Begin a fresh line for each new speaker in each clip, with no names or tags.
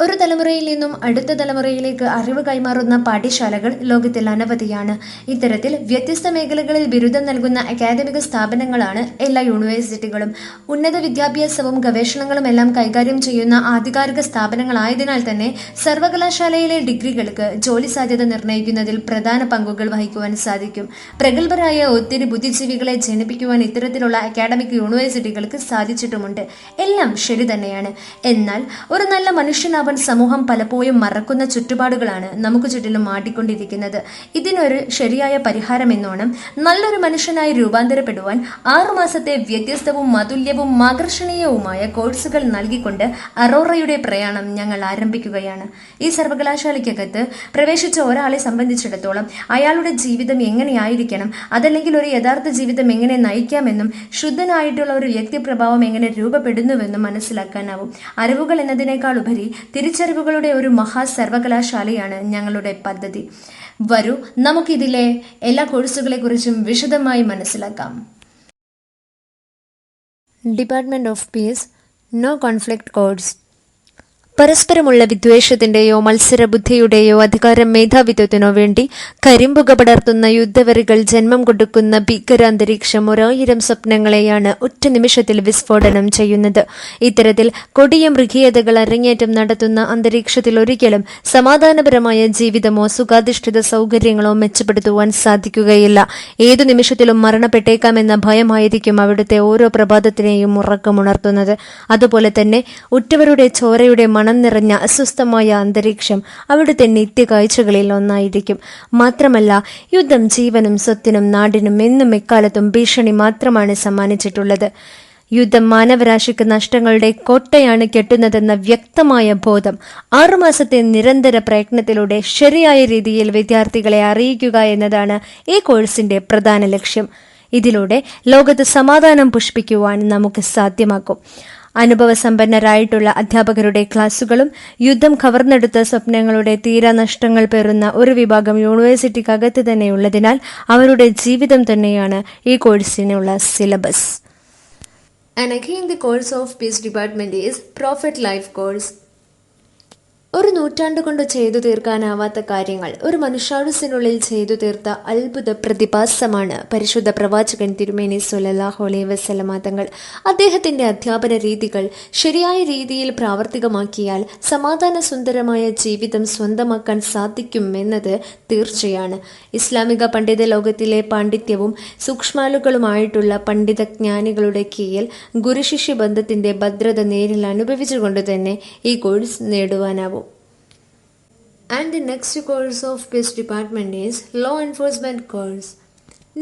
ഒരു തലമുറയിൽ നിന്നും അടുത്ത തലമുറയിലേക്ക് അറിവ് കൈമാറുന്ന പാഠ്യശാലകൾ ലോകത്തിൽ അനവധിയാണ്. ഇത്തരത്തിൽ വ്യത്യസ്ത മേഖലകളിൽ ബിരുദം നൽകുന്ന അക്കാദമിക സ്ഥാപനങ്ങളാണ് എല്ലാ യൂണിവേഴ്സിറ്റികളും. ഉന്നത വിദ്യാഭ്യാസവും ഗവേഷണങ്ങളും എല്ലാം കൈകാര്യം ചെയ്യുന്ന ആധികാരിക സ്ഥാപനങ്ങളായതിനാൽ തന്നെ സർവകലാശാലയിലെ ഡിഗ്രികൾക്ക് ജോലി സാധ്യത നിർണയിക്കുന്നതിൽ പ്രധാന പങ്കുകൾ വഹിക്കുവാൻ സാധിക്കും. പ്രഗത്ഭരായ ഒത്തിരി ബുദ്ധിജീവികളെ ജനിപ്പിക്കുവാൻ ഇത്തരത്തിലുള്ള അക്കാദമിക് യൂണിവേഴ്സിറ്റികൾക്ക് സാധിച്ചിട്ടുമുണ്ട്. എല്ലാം ശരി തന്നെയാണ്. എന്നാൽ ഒരു നല്ല മനുഷ്യനാവാൻ സമൂഹം പലപ്പോഴും മറക്കുന്ന ചുറ്റുപാടുകളാണ് നമുക്ക് ചുറ്റിലും മാട്ടിക്കൊണ്ടിരിക്കുന്നത് ഇതിനൊരു ശരിയായ പരിഹാരം എന്നോണം നല്ലൊരു മനുഷ്യനായി രൂപാന്തരപ്പെടുവാൻ ആറുമാസത്തെ വ്യത്യസ്തവും അതുല്യവും ആകർഷണീയവുമായ കോഴ്സുകൾ നൽകിക്കൊണ്ട് അറോറയുടെ പ്രയാണം ഞങ്ങൾ ആരംഭിക്കുകയാണ്. ഈ സർവകലാശാലയ്ക്കകത്ത് പ്രവേശിച്ച ഒരാളെ സംബന്ധിച്ചിടത്തോളം അയാളുടെ ജീവിതം എങ്ങനെയായിരിക്കണം അതല്ലെങ്കിൽ ഒരു യഥാർത്ഥ ജീവിതം എങ്ങനെ നയിക്കാമെന്നും ശുദ്ധനായിട്ടുള്ള ഒരു വ്യക്തിപ്രഭാവം എങ്ങനെ രൂപപ്പെടുന്നുവെന്നും മനസ്സിലാക്കാനാവും. അറിവുകൾ എന്നതിനേക്കാൾ ഉപരി തിരിച്ചറിവുകളുടെ ഒരു മഹാ സർവകലാശാലയാണ് ഞങ്ങളുടെ പദ്ധതി. വരൂ നമുക്കിതിലെ എല്ലാ കോഴ്സുകളെക്കുറിച്ചും വിശദമായി മനസ്സിലാക്കാം. Department of peace no conflict course പരസ്പരമുള്ള വിദ്വേഷത്തിന്റെയോ മത്സരബുദ്ധിയുടെയോ അധികാരം മേധാവിത്വത്തിനോ വേണ്ടി കരിമ്പുക പടർത്തുന്ന യുദ്ധവരികൾ ജന്മം കൊടുക്കുന്ന ഭീകരാന്തരീക്ഷം ഒരായിരം സ്വപ്നങ്ങളെയാണ് ഒറ്റ നിമിഷത്തിൽ വിസ്ഫോടനം ചെയ്യുന്നത്. ഇത്തരത്തിൽ കൊടിയ മൃഗീയതകൾ അരങ്ങേറ്റം നടത്തുന്ന അന്തരീക്ഷത്തിൽ ഒരിക്കലും സമാധാനപരമായ ജീവിതമോ സുഖാധിഷ്ഠിത സൗകര്യങ്ങളോ മെച്ചപ്പെടുത്തുവാൻ സാധിക്കുകയില്ല. ഏതു നിമിഷത്തിലും മരണപ്പെട്ടേക്കാമെന്ന ഭയമായിരിക്കും അവിടുത്തെ ഓരോ പ്രഭാതത്തിനെയും ഉറക്കമുണർത്തുന്നത്. അതുപോലെ തന്നെ ഉറ്റവരുടെ ചോരയുടെ നിറഞ്ഞ അസ്വസ്ഥമായ അന്തരീക്ഷം അവിടുത്തെ നിത്യകാഴ്ചകളിൽ ഒന്നായിരിക്കും. മാത്രമല്ല യുദ്ധം ജീവനും സ്വത്തിനും നാടിനും എന്നും എക്കാലത്തും ഭീഷണി മാത്രമാണ് സമ്മാനിച്ചിട്ടുള്ളത്. യുദ്ധം മാനവരാശിക്ക് നഷ്ടങ്ങളുടെ കോട്ടയാണ് കെട്ടുന്നതെന്ന വ്യക്തമായ ബോധം ആറുമാസത്തെ നിരന്തര പ്രയത്നത്തിലൂടെ ശരിയായ രീതിയിൽ വിദ്യാർത്ഥികളെ അറിയിക്കുക എന്നതാണ് ഈ കോഴ്സിന്റെ പ്രധാന ലക്ഷ്യം. ഇതിലൂടെ ലോകത്ത് സമാധാനം പുഷ്പിക്കുവാൻ നമുക്ക് സാധ്യമാക്കും അനുഭവസമ്പന്നരായിട്ടുള്ള അധ്യാപകരുടെ ക്ലാസുകളും യുദ്ധം കവർന്നെടുത്ത സ്വപ്നങ്ങളുടെ തീരാനഷ്ടങ്ങൾ പേറുന്ന ഒരു വിഭാഗം യൂണിവേഴ്സിറ്റിക്കകത്ത് തന്നെയുള്ളതിനാൽ അവരുടെ ജീവിതം തന്നെയാണ് ഈ കോഴ്സിനുള്ള syllabus And again, the course of peace department is Prophet Life course. ഒരു നൂറ്റാണ്ട് കൊണ്ട് ചെയ്തു തീർക്കാനാവാത്ത കാര്യങ്ങൾ ഒരു മനുഷ്യായുസിനുള്ളിൽ ചെയ്തു തീർത്ത അത്ഭുത പ്രതിഭാസമാണ് പരിശുദ്ധ പ്രവാചകൻ തിരുമേനി സുലല്ലാഹു അലൈഹി വസല്ലമ തങ്ങൾ. അദ്ദേഹത്തിന്റെ അധ്യാപന രീതികൾ ശരിയായ രീതിയിൽ പ്രാവർത്തികമാക്കിയാൽ സമാധാന സുന്ദരമായ ജീവിതം സ്വന്തമാക്കാൻ സാധിക്കും എന്നത് തീർച്ചയാണ്. ഇസ്ലാമിക പണ്ഡിത ലോകത്തിലെ പാണ്ഡിത്യവും സൂക്ഷ്മാലുകളുമായിട്ടുള്ള പണ്ഡിതജ്ഞാനികളുടെ കീഴിൽ ഗുരുശിഷ്യ ബന്ധത്തിന്റെ ഭദ്രത നേരിൽ അനുഭവിച്ചുകൊണ്ട് തന്നെ ഈ കോഴ്സ് നേടുവാനാവും. And the next course of peace department is law enforcement course.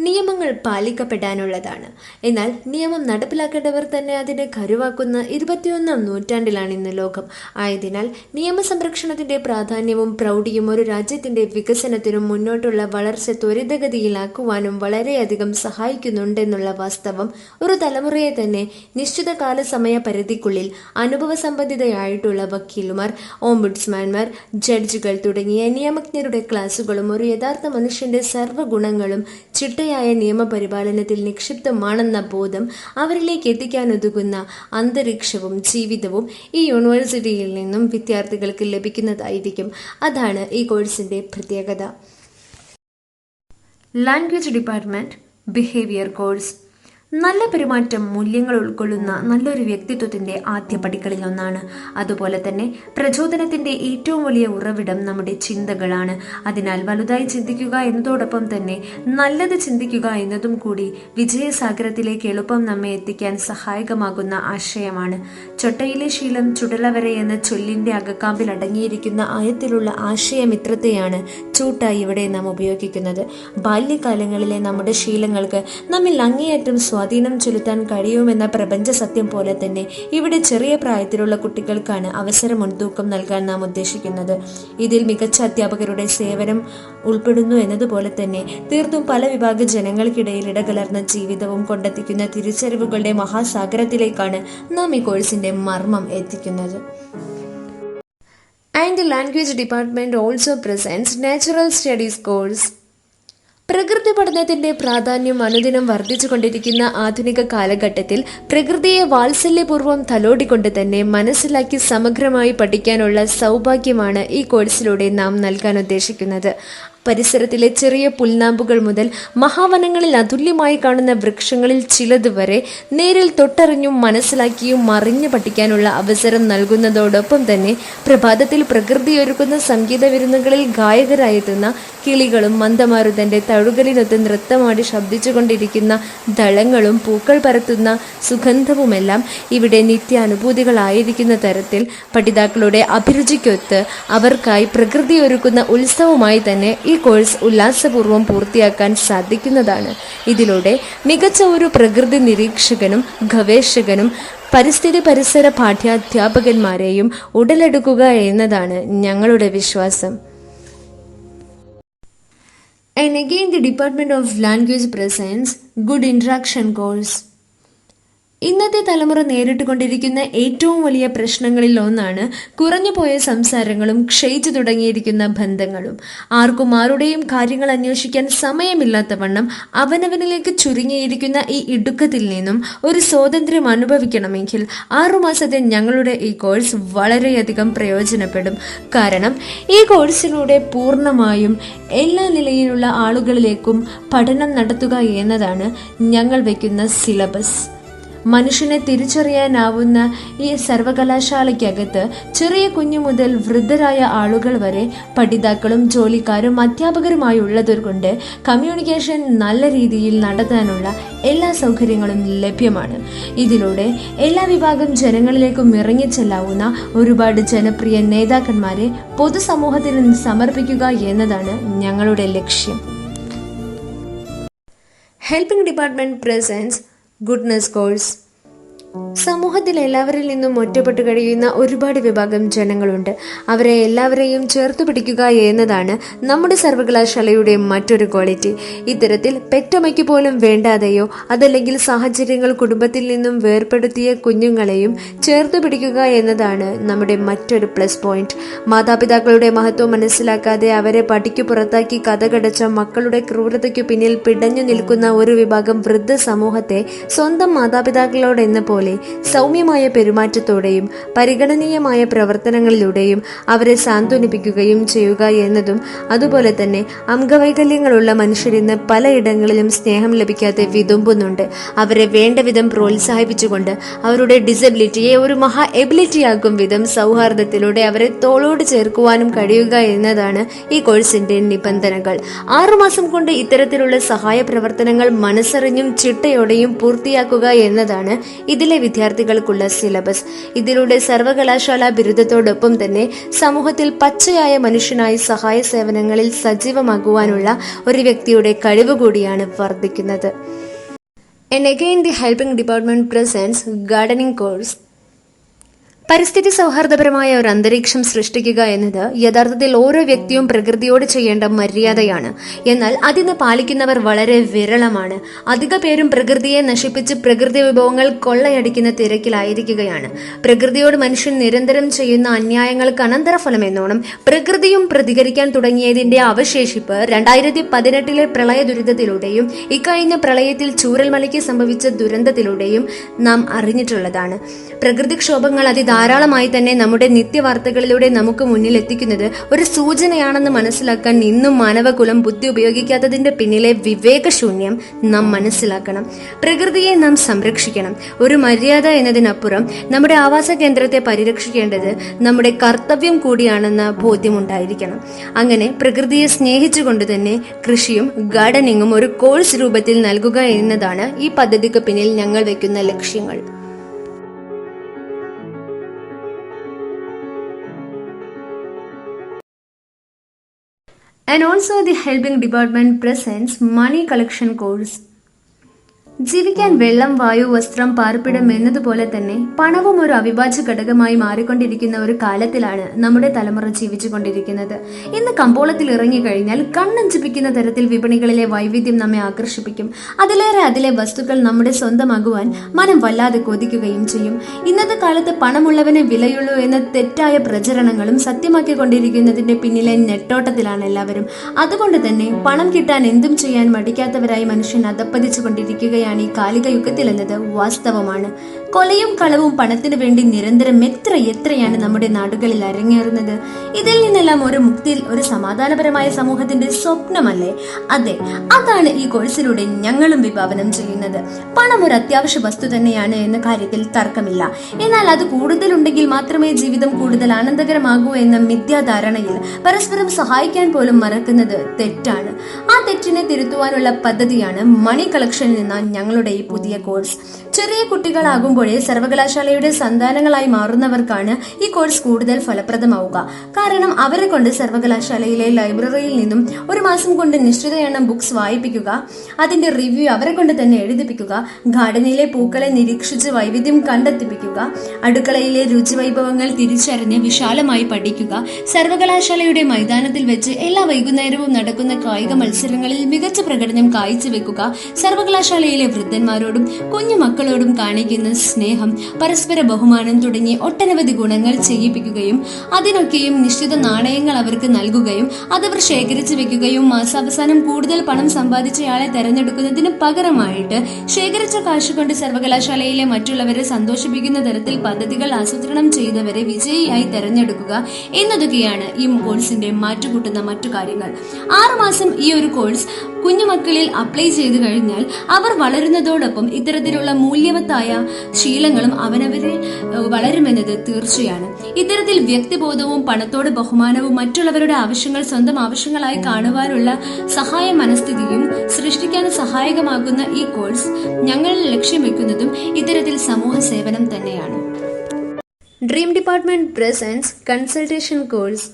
നിയമങ്ങൾ പാലിക്കപ്പെടാനുള്ളതാണ്. എന്നാൽ നിയമം നടപ്പിലാക്കേണ്ടവർ തന്നെ അതിനെ കരുവാക്കുന്ന ഇരുപത്തിയൊന്നാം നൂറ്റാണ്ടിലാണ് ഇന്ന് ലോകം. ആയതിനാൽ നിയമസംരക്ഷണത്തിന്റെ പ്രാധാന്യവും പ്രൗഢിയും ഒരു രാജ്യത്തിന്റെ വികസനത്തിനും മുന്നോട്ടുള്ള വളർച്ച ത്വരിതഗതിയിലാക്കുവാനും വളരെയധികം സഹായിക്കുന്നുണ്ടെന്നുള്ള വാസ്തവം ഒരു തലമുറയെ തന്നെ നിശ്ചിത കാല സമയ പരിധിക്കുള്ളിൽ അനുഭവസമ്പന്നിതയായിട്ടുള്ള വക്കീലുമാർ ഓംബുഡ്സ്മാൻമാർ ജഡ്ജുകൾ തുടങ്ങിയ നിയമജ്ഞരുടെ ക്ലാസുകളും ഒരു യഥാർത്ഥ മനുഷ്യന്റെ സർവഗുണങ്ങളും ചിട്ടയായ നിയമപരിപാലനത്തിൽ നിക്ഷിപ്തമാണെന്ന ബോധം അവരിലേക്ക് എത്തിക്കാനൊതുങ്ങുന്ന അന്തരീക്ഷവും ജീവിതവും ഈ യൂണിവേഴ്സിറ്റിയിൽ നിന്നും വിദ്യാർത്ഥികൾക്ക് ലഭിക്കുന്നതായിരിക്കും. അതാണ് ഈ കോഴ്സിന്റെ പ്രത്യേകത. ലാംഗ്വേജ് ഡിപ്പാർട്ട്മെന്റ് ബിഹേവിയർ കോഴ്സ് നല്ല പെരുമാറ്റം മൂല്യങ്ങൾ ഉൾക്കൊള്ളുന്ന നല്ലൊരു വ്യക്തിത്വത്തിന്റെ ആദ്യ പടികളിൽ ഒന്നാണ്. അതുപോലെ തന്നെ പ്രചോദനത്തിന്റെ ഏറ്റവും വലിയ ഉറവിടം നമ്മുടെ ചിന്തകളാണ്. അതിനാൽ വലുതായി ചിന്തിക്കുക എന്നതോടൊപ്പം തന്നെ നല്ലത് ചിന്തിക്കുക എന്നതും കൂടി വിജയസാഗരത്തിലേക്ക് എളുപ്പം നമ്മെ എത്തിക്കാൻ സഹായകമാകുന്ന ആശയമാണ്. ചൊട്ടയിലെ ശീലം ചുടലവരെ എന്ന ചൊല്ലിന്റെ അകക്കാമ്പിൽ അടങ്ങിയിരിക്കുന്ന ആയത്തിലുള്ള ആശയമിത്രത്തെയാണ് ചൂട്ടായി ഇവിടെ നാം ഉപയോഗിക്കുന്നത്. ബാല്യകാലങ്ങളിലെ നമ്മുടെ ശീലങ്ങൾക്ക് നമ്മിൽ അങ്ങേയറ്റം സ്വാധീനം ചെലുത്താൻ കഴിയുമെന്ന പ്രപഞ്ച സത്യം പോലെ തന്നെ ഇവിടെ ചെറിയ പ്രായത്തിലുള്ള കുട്ടികൾക്കാണ് അവസരം മുൻതൂക്കം നൽകാൻ നാം ഉദ്ദേശിക്കുന്നത്. ഇതിൽ മികച്ച അധ്യാപകരുടെ സേവനം ഉൾപ്പെടുന്നു എന്നതുപോലെ തന്നെ തീർത്തും പല വിഭാഗ ജനങ്ങൾക്കിടയിൽ ഇടകലർന്ന ജീവിതവും കൊണ്ടെത്തിക്കുന്ന തിരിച്ചറിവുകളുടെ മഹാസാഗരത്തിലേക്കാണ് നാം ഈ കോഴ്സിന്റെ മർമ്മം എത്തിക്കുന്നത്. And language department also presents natural studies course പ്രകൃതി പഠനത്തിന്റെ പ്രാധാന്യം അനുദിനം വർദ്ധിച്ചുകൊണ്ടിരിക്കുന്ന ആധുനിക കാലഘട്ടത്തിൽ പ്രകൃതിയെ വാത്സല്യപൂർവം തലോടിക്കൊണ്ട് തന്നെ മനസ്സിലാക്കി സമഗ്രമായി പഠിക്കാനുള്ള സൗഭാഗ്യമാണ് ഈ കോഴ്സിലൂടെ നാം നൽകാൻ ഉദ്ദേശിക്കുന്നത്. പരിസരത്തിലെ ചെറിയ പുൽനാമ്പുകൾ മുതൽ മഹാവനങ്ങളിൽ അതുല്യമായി കാണുന്ന വൃക്ഷങ്ങളിൽ ചിലത് വരെ നേരിൽ തൊട്ടറിഞ്ഞും മനസ്സിലാക്കിയും മറിഞ്ഞു പഠിക്കാനുള്ള അവസരം നൽകുന്നതോടൊപ്പം തന്നെ പ്രഭാതത്തിൽ പ്രകൃതി ഒരുക്കുന്ന സംഗീത വിരുന്നുകളിൽ ഗായകരായെത്തുന്ന കിളികളും മന്ദമാരുതന്റെ തഴുകലിനൊത്ത് നൃത്തമാടി ശബ്ദിച്ചുകൊണ്ടിരിക്കുന്ന ദളങ്ങളും പൂക്കൾ പരത്തുന്ന സുഗന്ധവുമെല്ലാം ഇവിടെ നിത്യാനുഭൂതികളായിരിക്കുന്ന തരത്തിൽ പഠിതാക്കളുടെ അഭിരുചിക്കൊത്ത് അവർക്കായി പ്രകൃതി ഒരുക്കുന്ന ഉത്സവമായി തന്നെ ഈ കോഴ്സ് ഉല്ലാസപൂർവം പൂർത്തിയാക്കാൻ സാധിക്കുന്നതാണ്. ഇതിലൂടെ മികച്ച ഒരു പ്രകൃതി നിരീക്ഷകനും ഗവേഷകനും പരിസ്ഥിതി പരിസര പാഠ്യാധ്യാപകന്മാരെയും ഉടലെടുക്കുക എന്നതാണ് ഞങ്ങളുടെ വിശ്വാസം. And again, the Department of Language presents Good Interaction course. ഇന്നത്തെ തലമുറ നേരിട്ടുകൊണ്ടിരിക്കുന്ന ഏറ്റവും വലിയ പ്രശ്നങ്ങളിൽ ഒന്നാണ് കുറഞ്ഞുപോയ സംസാരങ്ങളും ക്ഷയിച്ചു തുടങ്ങിയിരിക്കുന്ന ബന്ധങ്ങളും. ആർക്കും ആരുടെയും കാര്യങ്ങൾ അന്വേഷിക്കാൻ സമയമില്ലാത്ത വണ്ണം അവനവനിലേക്ക് ചുരുങ്ങിയിരിക്കുന്ന ഈ ഇടുക്കത്തിൽ നിന്നും ഒരു സ്വാതന്ത്ര്യം അനുഭവിക്കണമെങ്കിൽ ആറുമാസത്തെ ഞങ്ങളുടെ ഈ കോഴ്സ് വളരെയധികം പ്രയോജനപ്പെടും. കാരണം ഈ കോഴ്സിലൂടെ പൂർണമായും എല്ലാ നിലയിലുള്ള ആളുകളിലേക്കും പഠനം നടത്തുക എന്നതാണ് ഞങ്ങൾ വയ്ക്കുന്ന സിലബസ്. മനുഷ്യനെ തിരിച്ചറിയാനാവുന്ന ഈ സർവകലാശാലയ്ക്കകത്ത് ചെറിയ കുഞ്ഞു മുതൽ വൃദ്ധരായ ആളുകൾ വരെ പഠിതാക്കളും ജോലിക്കാരും അധ്യാപകരുമായി ഉള്ളതുകൊണ്ട് കമ്മ്യൂണിക്കേഷൻ നല്ല രീതിയിൽ നടത്താനുള്ള എല്ലാ സൗകര്യങ്ങളും ലഭ്യമാണ്. ഇതിലൂടെ എല്ലാ വിഭാഗം ജനങ്ങളിലേക്കും ഇറങ്ങിച്ചെല്ലാവുന്ന ഒരുപാട് ജനപ്രിയ നേതാക്കന്മാരെ പൊതുസമൂഹത്തിന് സമർപ്പിക്കുക എന്നതാണ് ഞങ്ങളുടെ ലക്ഷ്യം. Helping department presents goodness course സമൂഹത്തിൽ എല്ലാവരിൽ നിന്നും ഒറ്റപ്പെട്ടു കഴിയുന്ന ഒരുപാട് വിഭാഗം ജനങ്ങളുണ്ട്. അവരെ എല്ലാവരെയും ചേർത്ത് പിടിക്കുക എന്നതാണ് നമ്മുടെ സർവകലാശാലയുടെ മറ്റൊരു ക്വാളിറ്റി. ഇത്തരത്തിൽ പെറ്റമ്മയ്ക്ക് പോലും വേണ്ടാതെയോ അതല്ലെങ്കിൽ സാഹചര്യങ്ങൾ കുടുംബത്തിൽ നിന്നും വേർപ്പെടുത്തിയ കുഞ്ഞുങ്ങളെയും ചേർത്ത് പിടിക്കുക എന്നതാണ് നമ്മുടെ മറ്റൊരു പ്ലസ് പോയിന്റ്. മാതാപിതാക്കളുടെ മഹത്വം മനസ്സിലാക്കാതെ അവരെ പടിക്ക് പുറത്താക്കി കഥകടച്ച മക്കളുടെ ക്രൂരതയ്ക്കു പിന്നിൽ പിടഞ്ഞു നിൽക്കുന്ന ഒരു വിഭാഗം വൃദ്ധ സമൂഹത്തെ സ്വന്തം മാതാപിതാക്കളോടെന്ന പോലെ സൗമ്യമായ പെരുമാറ്റത്തോടെയും പരിഗണനീയമായ പ്രവർത്തനങ്ങളിലൂടെയും അവരെ സാന്ത്വനിപ്പിക്കുകയും ചെയ്യുക എന്നതും അതുപോലെ തന്നെ അംഗവൈകല്യങ്ങളുള്ള മനുഷ്യരിന്ന് പലയിടങ്ങളിലും സ്നേഹം ലഭിക്കാതെ വിതുമ്പുന്നുണ്ട്. അവരെ വേണ്ട വിധം പ്രോത്സാഹിപ്പിച്ചുകൊണ്ട് അവരുടെ ഡിസബിലിറ്റിയെ ഒരു മഹാ എബിലിറ്റിയാക്കും വിധം സൗഹാർദ്ദത്തിലൂടെ അവരെ തോളോട് ചേർക്കുവാനും കഴിയുക എന്നതാണ് ഈ കോഴ്സിന്റെ നിബന്ധനകൾ. ആറുമാസം കൊണ്ട് ഇത്തരത്തിലുള്ള സഹായ പ്രവർത്തനങ്ങൾ മനസ്സറിഞ്ഞും ചിട്ടയോടെയും പൂർത്തിയാക്കുക എന്നതാണ് ഇതിലെ വിദ്യാർത്ഥികൾക്കുള്ള സിലബസ് ഇതിലൂടെ സർവകലാശാല ബിരുദത്തോടൊപ്പം തന്നെ സമൂഹത്തിൽ പച്ചയായ മനുഷ്യനായി സഹായ സേവനങ്ങളിൽ സജീവമാകുവാനുള്ള ഒരു വ്യക്തിയുടെ കഴിവ് കൂടിയാണ് വർദ്ധിക്കുന്നത് And again, the helping department presents gardening course. പരിസ്ഥിതി സൗഹാർദ്ദപരമായ ഒരു അന്തരീക്ഷം സൃഷ്ടിക്കുക എന്നത് യഥാർത്ഥത്തിൽ ഓരോ വ്യക്തിയും പ്രകൃതിയോട് ചെയ്യേണ്ട മര്യാദയാണ്. എന്നാൽ അതിന് പാലിക്കുന്നവർ വളരെ വിരളമാണ്. അധിക പേരും പ്രകൃതിയെ നശിപ്പിച്ച് പ്രകൃതി വിഭവങ്ങൾ കൊള്ളയടിക്കുന്ന തിരക്കിലായിരിക്കുകയാണ്. പ്രകൃതിയോട് മനുഷ്യൻ നിരന്തരം ചെയ്യുന്ന അന്യായങ്ങൾക്ക് അനന്തരഫലം എന്നോണം പ്രകൃതിയും പ്രതികരിക്കാൻ തുടങ്ങിയതിന്റെ അവശേഷിപ്പ് രണ്ടായിരത്തി പതിനെട്ടിലെ പ്രളയ ദുരിതത്തിലൂടെയും ഇക്കഴിഞ്ഞ പ്രളയത്തിൽ ചൂരൽമലയ്ക്ക് സംഭവിച്ച ദുരന്തത്തിലൂടെയും നാം അറിഞ്ഞിട്ടുള്ളതാണ്. പ്രകൃതിക്ഷോഭങ്ങൾ അതിധാരാളമായി തന്നെ നമ്മുടെ നിത്യവാർത്തകളിലൂടെ നമുക്ക് മുന്നിൽ എത്തിക്കുന്നത് ഒരു സൂചനയാണെന്ന് മനസ്സിലാക്കാൻ ഇന്നും മാനവകുലം ബുദ്ധി ഉപയോഗിക്കാത്തതിന്റെ പിന്നിലെ വിവേകശൂന്യം നാം മനസ്സിലാക്കണം. പ്രകൃതിയെ നാം സംരക്ഷിക്കണം. ഒരു മര്യാദ എന്നതിനപ്പുറം നമ്മുടെ ആവാസ കേന്ദ്രത്തെ പരിരക്ഷിക്കേണ്ടത് നമ്മുടെ കർത്തവ്യം കൂടിയാണെന്ന ബോധ്യമുണ്ടായിരിക്കണം. അങ്ങനെ പ്രകൃതിയെ സ്നേഹിച്ചുകൊണ്ട് തന്നെ കൃഷിയും ഗാർഡനിങ്ങും ഒരു കോഴ്സ് രൂപത്തിൽ നൽകുക എന്നതാണ് ഈ പദ്ധതിക്ക് പിന്നിൽ ഞങ്ങൾ വെക്കുന്ന ലക്ഷ്യങ്ങൾ. And also the helping department presents money collection course. ജീവിക്കാൻ വെള്ളം വായു വസ്ത്രം പാർപ്പിടം എന്നതുപോലെ തന്നെ പണവും ഒരു അവിഭാജ്യ ഘടകമായി മാറിക്കൊണ്ടിരിക്കുന്ന ഒരു കാലത്തിലാണ് നമ്മുടെ തലമുറ ജീവിച്ചുകൊണ്ടിരിക്കുന്നത്. ഇന്ന് കമ്പോളത്തിൽ ഇറങ്ങിക്കഴിഞ്ഞാൽ കണ്ണഞ്ചിപ്പിക്കുന്ന തരത്തിൽ വിപണികളിലെ വൈവിധ്യം നമ്മെ ആകർഷിപ്പിക്കും. അതിലേറെ അതിലെ വസ്തുക്കൾ നമ്മുടെ സ്വന്തമാകുവാൻ മനം വല്ലാതെ കൊതിക്കുകയും ചെയ്യും. ഇന്നത്തെ കാലത്ത് പണമുള്ളവനെ വിലയുള്ളൂ എന്ന തെറ്റായ പ്രചരണങ്ങളും സത്യമാക്കിക്കൊണ്ടിരിക്കുന്നതിന്റെ പിന്നിലെ നെട്ടോട്ടത്തിലാണ് എല്ലാവരും. അതുകൊണ്ട് തന്നെ പണം കിട്ടാൻ എന്തും ചെയ്യാൻ മടിക്കാത്തവരായി മനുഷ്യൻ അധപ്പതിച്ചു കൊണ്ടിരിക്കുകയാണ് ഈ കാലിക യുഗത്തിൽ എന്നത് വാസ്തവമാണ്. കൊലയും കളവും പണത്തിന് വേണ്ടി നിരന്തരം എത്ര എത്രയാണ് നമ്മുടെ നാടുകളിൽ അരങ്ങേറുന്നത്? ഇതിൽ നിന്നെല്ലാം ഒരു മുക്തിയിൽ ഒരു സമാധാനപരമായ സമൂഹത്തിന്റെ സ്വപ്നമല്ലേ? അതെ അതാണ് ഈ കോഴ്സിലൂടെ ഞങ്ങളും വിഭാവനം ചെയ്യുന്നത്. പണം ഒരു അത്യാവശ്യ വസ്തു തന്നെയാണ് എന്ന കാര്യത്തിൽ തർക്കമില്ല. എന്നാൽ അത് കൂടുതലുണ്ടെങ്കിൽ മാത്രമേ ജീവിതം കൂടുതൽ ആനന്ദകരമാകൂ എന്ന മിഥ്യാധാരണയിൽ പരസ്പരം സഹായിക്കാൻ പോലും മറക്കുന്നത് തെറ്റാണ്. ആ തെറ്റിനെ തിരുത്തുവാനുള്ള പദ്ധതിയാണ് മണി കളക്ഷനിൽ നിന്ന ഞങ്ങളുടെ ഈ പുതിയ കോഴ്സ്. ചെറിയ കുട്ടികളാകുമ്പോഴേ സർവകലാശാലയുടെ സന്താനങ്ങളായി മാറുന്നവർക്കാണ് ഈ കോഴ്സ് കൂടുതൽ ഫലപ്രദമാവുക. കാരണം അവരെ കൊണ്ട് സർവകലാശാലയിലെ ലൈബ്രറിയിൽ നിന്നും ഒരു മാസം കൊണ്ട് നിശ്ചിത എണ്ണം ബുക്സ് വായിപ്പിക്കുക അതിന്റെ റിവ്യൂ അവരെ കൊണ്ട് തന്നെ എഴുതിപ്പിക്കുക ഗാർഡനിലെ പൂക്കളെ നിരീക്ഷിച്ച് വൈവിധ്യം കണ്ടെത്തിപ്പിക്കുക അടുക്കളയിലെ രുചിവൈഭവങ്ങൾ തിരിച്ചറിഞ്ഞ് വിശാലമായി പഠിക്കുക സർവകലാശാലയുടെ മൈതാനത്തിൽ വെച്ച് എല്ലാ വൈകുന്നേരവും നടക്കുന്ന കായിക മത്സരങ്ങളിൽ മികച്ച പ്രകടനം കാഴ്ചവെക്കുക സർവകലാശാലയിലെ വൃദ്ധന്മാരോടും കുഞ്ഞു മക്കളോടും കാണിക്കുന്ന സ്നേഹം പരസ്പര ബഹുമാനം തുടങ്ങി ഒട്ടനവധി ഗുണങ്ങൾ ചെയ്യിപ്പിക്കുകയും അതിനൊക്കെയും നിശ്ചിത നാണയങ്ങൾ അവർക്ക് നൽകുകയും അതവർ ശേഖരിച്ചു വെക്കുകയും മാസാവസാനം കൂടുതൽ പണം സമ്പാദിച്ചയാളെ തെരഞ്ഞെടുക്കുന്നതിന് പകരമായിട്ട് ശേഖരിച്ച കാശ് കൊണ്ട് സർവകലാശാലയിലെ മറ്റുള്ളവരെ സന്തോഷിപ്പിക്കുന്ന തരത്തിൽ പദ്ധതികൾ ആസൂത്രണം ചെയ്തവരെ വിജയിയായി തെരഞ്ഞെടുക്കുക എന്നതൊക്കെയാണ് ഈ കോഴ്സിന്റെ മാറ്റുകൂട്ടുന്ന മറ്റു കാര്യങ്ങൾ. ആറുമാസം ഈ ഒരു കോഴ്സ് കുഞ്ഞുമക്കളിൽ അപ്ലൈ ചെയ്തു കഴിഞ്ഞാൽ അവർ വളരുന്നതോടൊപ്പം ഇത്തരത്തിലുള്ള മൂല്യവത്തായ ശീലങ്ങളും അവനവരെ ഏഹ്, വളരുമെന്നത് തീർച്ചയാണ്. ഇത്തരത്തിൽ വ്യക്തിബോധവും പണത്തോട് ബഹുമാനവും മറ്റുള്ളവരുടെ ആവശ്യങ്ങൾ സ്വന്തം ആവശ്യങ്ങളായി കാണുവാനുള്ള സഹായ മനസ്ഥിതിയും സൃഷ്ടിക്കാൻ സഹായകമാകുന്ന ഈ കോഴ്സ് ഞങ്ങൾ ലക്ഷ്യം വെക്കുന്നതും ഇത്തരത്തിൽ സമൂഹ സേവനം തന്നെയാണ്. Dream department presents consultation course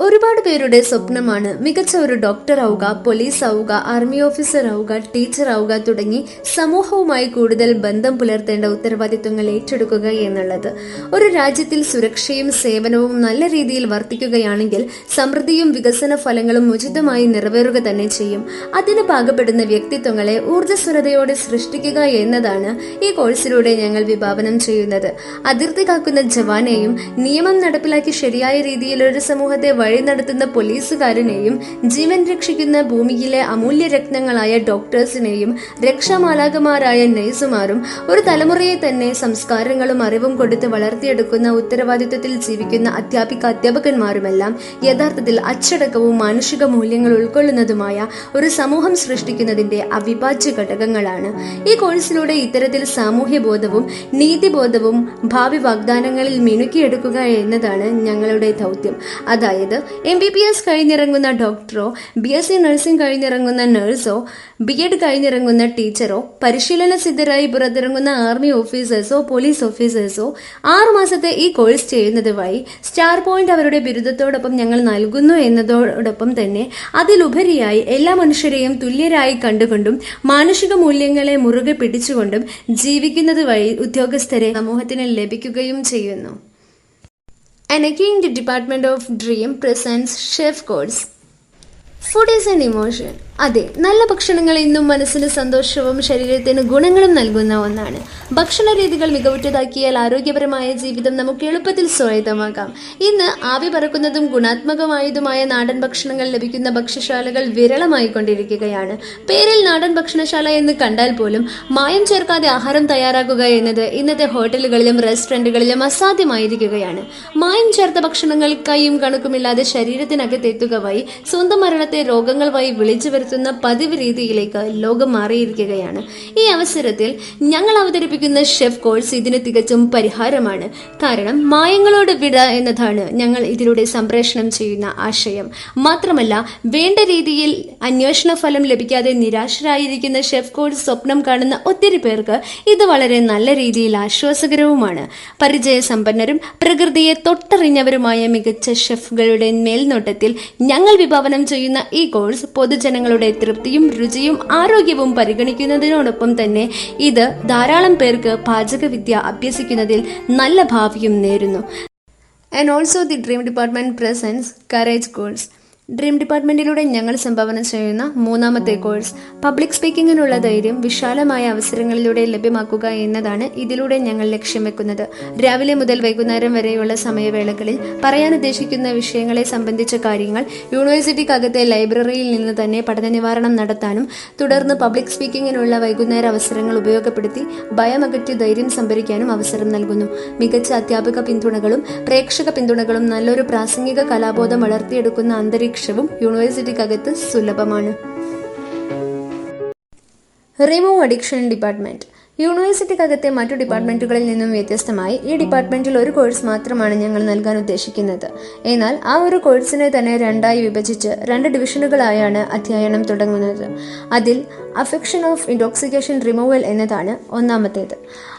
ഒരുപാട് പേരുടെ സ്വപ്നമാണ് മികച്ച ഒരു ഡോക്ടർ ആവുക പോലീസ് ആവുക ആർമി ഓഫീസർ ആവുക ടീച്ചർ ആവുക തുടങ്ങി സമൂഹവുമായി കൂടുതൽ ബന്ധം പുലർത്തേണ്ട ഉത്തരവാദിത്വങ്ങൾ ഏറ്റെടുക്കുക എന്നുള്ളത്. ഒരു രാജ്യത്തിൽ സുരക്ഷയും സേവനവും നല്ല രീതിയിൽ വർത്തിക്കുകയാണെങ്കിൽ സമൃദ്ധിയും വികസന ഫലങ്ങളും ഉചിതമായി നിറവേറുക തന്നെ ചെയ്യും. അതിന് പാകപ്പെടുന്ന വ്യക്തിത്വങ്ങളെ ഊർജസ്വരതയോടെ സൃഷ്ടിക്കുക എന്നതാണ് ഈ കോഴ്സിലൂടെ ഞങ്ങൾ വിഭാവനം ചെയ്യുന്നത്. അതിർത്തി കാക്കുന്ന ജവാനെയും നിയമം നടപ്പിലാക്കി ശരിയായ രീതിയിൽ ഒരു സമൂഹത്തെ വഴി നടത്തുന്ന പോലീസുകാരനെയും ജീവൻ രക്ഷിക്കുന്ന ഭൂമിയിലെ അമൂല്യ രത്നങ്ങളായ ഡോക്ടേഴ്സിനെയും രക്ഷാമാലാകമാരായ നഴ്സുമാരും ഒരു തലമുറയെ തന്നെ സംസ്കാരങ്ങളും അറിവും കൊടുത്ത് വളർത്തിയെടുക്കുന്ന ഉത്തരവാദിത്വത്തിൽ ജീവിക്കുന്ന അധ്യാപിക അധ്യാപകന്മാരുമെല്ലാം യഥാർത്ഥത്തിൽ അച്ചടക്കവും മാനുഷിക മൂല്യങ്ങൾ ഉൾക്കൊള്ളുന്നതുമായ ഒരു സമൂഹം സൃഷ്ടിക്കുന്നതിന്റെ അവിഭാജ്യ ഘടകങ്ങളാണ്. ഈ കോഴ്സിലൂടെ ഇത്തരത്തിൽ സാമൂഹ്യ ബോധവും നീതിബോധവും ഭാവി വാഗ്ദാനങ്ങളിൽ മിനുക്കിയെടുക്കുക എന്നതാണ് ഞങ്ങളുടെ ദൗത്യം. അതായത് എം ബി ബി എസ് കഴിഞ്ഞിറങ്ങുന്ന ഡോക്ടറോ ബി എസ് സി നഴ്സിംഗ് കഴിഞ്ഞിറങ്ങുന്ന നഴ്സോ ബി എഡ് കഴിഞ്ഞിറങ്ങുന്ന ടീച്ചറോ പരിശീലന സിദ്ധരായി പുറത്തിറങ്ങുന്ന ആർമി ഓഫീസേഴ്സോ പോലീസ് ഓഫീസേഴ്സോ ആറു മാസത്തെ ഈ കോഴ്സ് ചെയ്യുന്നതുമായി സ്റ്റാർ പോയിന്റ് അവരുടെ ബിരുദത്തോടൊപ്പം ഞങ്ങൾ നൽകുന്നു എന്നതോടൊപ്പം തന്നെ അതിലുപരിയായി എല്ലാ മനുഷ്യരെയും തുല്യരായി കണ്ടുകൊണ്ടും മാനുഷിക മൂല്യങ്ങളെ മുറുകെ പിടിച്ചുകൊണ്ടും ജീവിക്കുന്നത് വഴി ഉദ്യോഗസ്ഥരെ സമൂഹത്തിന് ലഭിക്കുകയും ചെയ്യുന്നു. And again, the Department of Dream presents Chef Codes. Food is an emotion, അതെ നല്ല ഭക്ഷണങ്ങൾ ഇന്നും മനസ്സിന് സന്തോഷവും ശരീരത്തിന് ഗുണങ്ങളും നൽകുന്ന ഒന്നാണ്. ഭക്ഷണ രീതികൾ മികവുറ്റതാക്കിയാൽ ആരോഗ്യപരമായ ജീവിതം നമുക്ക് എളുപ്പത്തിൽ സ്വായത്തമാകാം ഇന്ന് ആവി പറക്കുന്നതും ഗുണാത്മകമായതുമായ നാടൻ ഭക്ഷണങ്ങൾ ലഭിക്കുന്ന ഭക്ഷ്യശാലകൾ വിരളമായി കൊണ്ടിരിക്കുകയാണ്. പേരിൽ നാടൻ ഭക്ഷണശാല എന്ന് കണ്ടാൽ പോലും മായം ചേർക്കാതെ ആഹാരം തയ്യാറാക്കുക എന്നത് ഇന്നത്തെ ഹോട്ടലുകളിലും റെസ്റ്റോറന്റുകളിലും അസാധ്യമായിരിക്കുകയാണ്. മായം ചേർത്ത ഭക്ഷണങ്ങൾ കൈയും കണക്കുമില്ലാതെ ശരീരത്തിനകത്തെത്തുക വഴി സ്വന്തം മരണത്തെ രോഗങ്ങൾ വഴി വിളിച്ചു വരുത്തുന്ന പതിവ് രീതിയിലേക്ക് ലോകം മാറിയിരിക്കുകയാണ്. ഈ അവസരത്തിൽ ഞങ്ങൾ അവതരിപ്പിക്കുന്ന ഷെഫ് കോഴ്സ് ഇതിന് തികച്ചും പരിഹാരമാണ്. കാരണം മായങ്ങളോട് വിട എന്നതാണ് ഞങ്ങൾ ഇതിലൂടെ സംപ്രേഷണം ചെയ്യുന്ന ആശയം. മാത്രമല്ല വേണ്ട രീതിയിൽ അന്വേഷണ ഫലം ലഭിക്കാതെ നിരാശരായിരിക്കുന്ന ഷെഫ് കോഴ്സ് സ്വപ്നം കാണുന്ന ഒത്തിരി പേർക്ക് ഇത് വളരെ നല്ല രീതിയിൽ ആശ്വാസകരവുമാണ്. പരിചയസമ്പന്നരും പ്രകൃതിയെ തൊട്ടറിഞ്ഞവരുമായ മികച്ച ഷെഫുകളുടെ മേൽനോട്ടത്തിൽ ഞങ്ങൾ വിഭാവനം ചെയ്യുന്ന
ഈ കോഴ്സ് പൊതുജനങ്ങളുടെ തൃപ്തിയും രുചിയും ആരോഗ്യവും പരിഗണിക്കുന്നതിനോടൊപ്പം തന്നെ ഇത് ധാരാളം പേർക്ക് പാചകവിദ്യ അഭ്യസിക്കുന്നതിൽ നല്ല ഭാവിയും നേരുന്നു. And also the dream department presents courage course dream ഡിപ്പാർട്ട്മെന്റിലൂടെ ഞങ്ങൾ സംഭാവന ചെയ്യുന്ന മൂന്നാമത്തെ കോഴ്സ്. പബ്ലിക് സ്പീക്കിങ്ങിനുള്ള ധൈര്യം വിശാലമായ അവസരങ്ങളിലൂടെ ലഭ്യമാക്കുക എന്നതാണ് ഇതിലൂടെ ഞങ്ങൾ ലക്ഷ്യം വെക്കുന്നത്. രാവിലെ മുതൽ വൈകുന്നേരം വരെയുള്ള സമയവേളകളിൽ പറയാൻ ഉദ്ദേശിക്കുന്ന വിഷയങ്ങളെ സംബന്ധിച്ച കാര്യങ്ങൾ യൂണിവേഴ്സിറ്റിക്കകത്തെ ലൈബ്രറിയിൽ നിന്ന് തന്നെ പഠന നിവാരണം നടത്താനും തുടർന്ന് പബ്ലിക് സ്പീക്കിങ്ങിനുള്ള വൈകുന്നേര അവസരങ്ങൾ ഉപയോഗപ്പെടുത്തി ഭയമകറ്റി ധൈര്യം സംഭരിക്കാനും അവസരം നൽകുന്നു. മികച്ച അധ്യാപക പിന്തുണകളും പ്രേക്ഷക പിന്തുണകളും നല്ലൊരു പ്രാസംഗിക കലാബോധം വളർത്തിയെടുക്കുന്ന അന്തരീക്ഷവും യൂണിവേഴ്സിറ്റിക്കകത്ത് സുലഭമാണ്. റിമൂവ് അഡിക്ഷൻ ഡിപ്പാർട്ട്മെന്റ് യൂണിവേഴ്സിറ്റിക്കകത്തെ മറ്റു ഡിപ്പാർട്ട്മെന്റുകളിൽ നിന്നും വ്യത്യസ്തമായി ഈ ഡിപ്പാർട്ട്മെന്റിൽ ഒരു കോഴ്സ് മാത്രമാണ് ഞങ്ങൾ നൽകാൻ ഉദ്ദേശിക്കുന്നത്. എന്നാൽ ആ ഒരു കോഴ്സിനെ തന്നെ രണ്ടായി വിഭജിച്ച് രണ്ട് ഡിവിഷനുകളായാണ് അധ്യയനം തുടങ്ങുന്നത്. അതിൽ അഫെക്ഷൻ ഓഫ് ഇൻടോക്സിക്കേഷൻ റിമൂവൽ എന്നതാണ് ഒന്നാമത്തേത്.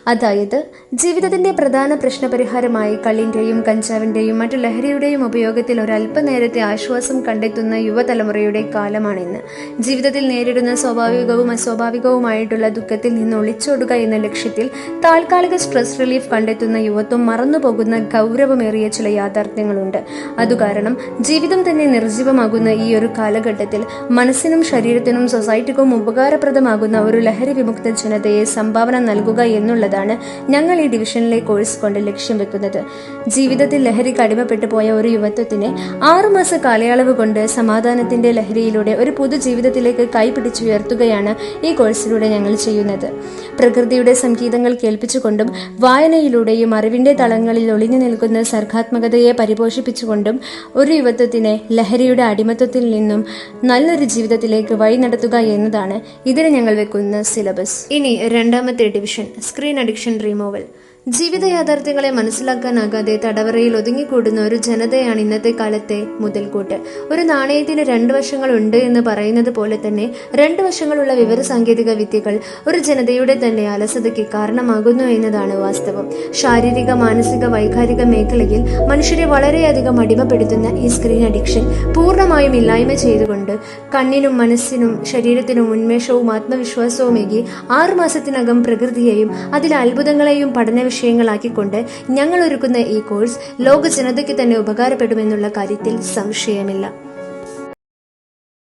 അതായത് ജീവിതത്തിന്റെ പ്രധാന പ്രശ്നപരിഹാരമായി കള്ളിന്റെയും കഞ്ചാവിന്റെയും മറ്റു ലഹരിയുടെയും ഉപയോഗത്തിൽ ഒരല്പനേരത്തെ ആശ്വാസം കണ്ടെത്തുന്ന യുവതലമുറയുടെ കാലമാണിന്ന്. ജീവിതത്തിൽ നേരിടുന്ന സ്വാഭാവികവും അസ്വാഭാവികവുമായിട്ടുള്ള ദുഃഖത്തിൽ നിന്ന് ഒളിച്ചോടുക എന്ന ലക്ഷ്യത്തിൽ താൽക്കാലിക സ്ട്രെസ് റിലീഫ് കണ്ടെത്തുന്ന യുവത്വം മറന്നുപോകുന്ന ഗൗരവമേറിയ ചില യാഥാർത്ഥ്യങ്ങളുണ്ട്. അതുകാരണം ജീവിതം തന്നെ നിർജീവമാകുന്ന ഈ ഒരു കാലഘട്ടത്തിൽ മനസ്സിനും ശരീരത്തിനും സൊസൈറ്റിക്കും ഉപകാരപ്രദമാകുന്ന ഒരു ലഹരി വിമുക്ത ജനതയെ സംഭാവന നൽകുക എന്നുള്ളതാണ് ഞങ്ങൾ ഈ ഡിവിഷനിലെ കോഴ്സ് കൊണ്ട് ലക്ഷ്യം വെക്കുന്നത്. ജീവിതത്തിൽ ലഹരി അടിമപ്പെട്ടു പോയ ഒരു യുവത്വത്തിനെ ആറുമാസ കാലയളവ് കൊണ്ട് സമാധാനത്തിന്റെ ലഹരിയിലൂടെ ഒരു പുതുജീവിതത്തിലേക്ക് കൈപിടിച്ചുയർത്തുകയാണ് ഈ കോഴ്സിലൂടെ ഞങ്ങൾ ചെയ്യുന്നത്. പ്രകൃതിയുടെ സംഗീതങ്ങൾ കേൾപ്പിച്ചുകൊണ്ടും വായനയിലൂടെയും അറിവിന്റെ തളങ്ങളിൽ ഒളിഞ്ഞു നിൽക്കുന്ന സർഗാത്മകതയെ പരിപോഷിപ്പിച്ചുകൊണ്ടും ഒരു യുവത്വത്തിനെ ലഹരിയുടെ അടിമത്വത്തിൽ നിന്നും നല്ലൊരു ജീവിതത്തിലേക്ക് വഴി നടത്തുക എന്നതാണ് ഇതിന് ഞങ്ങൾ വെക്കുന്ന സിലബസ് ഇനി രണ്ടാമത്തെ ഡിവിഷൻ സ്ക്രീൻ അഡിക്ഷൻ റിമൂവൽ ജീവിത യാഥാർത്ഥ്യങ്ങളെ മനസ്സിലാക്കാനാകാതെ തടവറയിൽ ഒതുങ്ങിക്കൂടുന്ന ഒരു ജനതയാണ് ഇന്നത്തെ കാലത്തെ മുതൽക്കൂട്ട്. ഒരു നാണയത്തിന് രണ്ട് വശങ്ങളുണ്ട് എന്ന് പറയുന്നത് പോലെ തന്നെ രണ്ട് വശങ്ങളുള്ള വിവര സാങ്കേതിക വിദ്യകൾ ഒരു ജനതയുടെ തന്നെ അലസതയ്ക്ക് കാരണമാകുന്നു എന്നതാണ് വാസ്തവം. ശാരീരിക മാനസിക വൈകാരിക മേഖലയിൽ മനുഷ്യരെ വളരെയധികം അടിമപ്പെടുത്തുന്ന ഈ സ്ക്രീൻ അഡിക്ഷൻ പൂർണമായും ഇല്ലായ്മ ചെയ്തുകൊണ്ട് കണ്ണിനും മനസ്സിനും ശരീരത്തിനും ഉന്മേഷവും ആത്മവിശ്വാസവും ആത്മവിശ്വാസവുമേകി ആറുമാസത്തിനകം പ്രകൃതിയെയും അതിലെ അത്ഭുതങ്ങളെയും പഠന വിഷയങ്ങളാക്കിക്കൊണ്ട് ഞങ്ങൾ ഒരുക്കുന്ന ഈ കോഴ്സ് ലോക ജനതയ്ക്ക് തന്നെ ഉപകാരപ്പെടുമെന്നുള്ള കാര്യത്തിൽ സംശയമില്ല.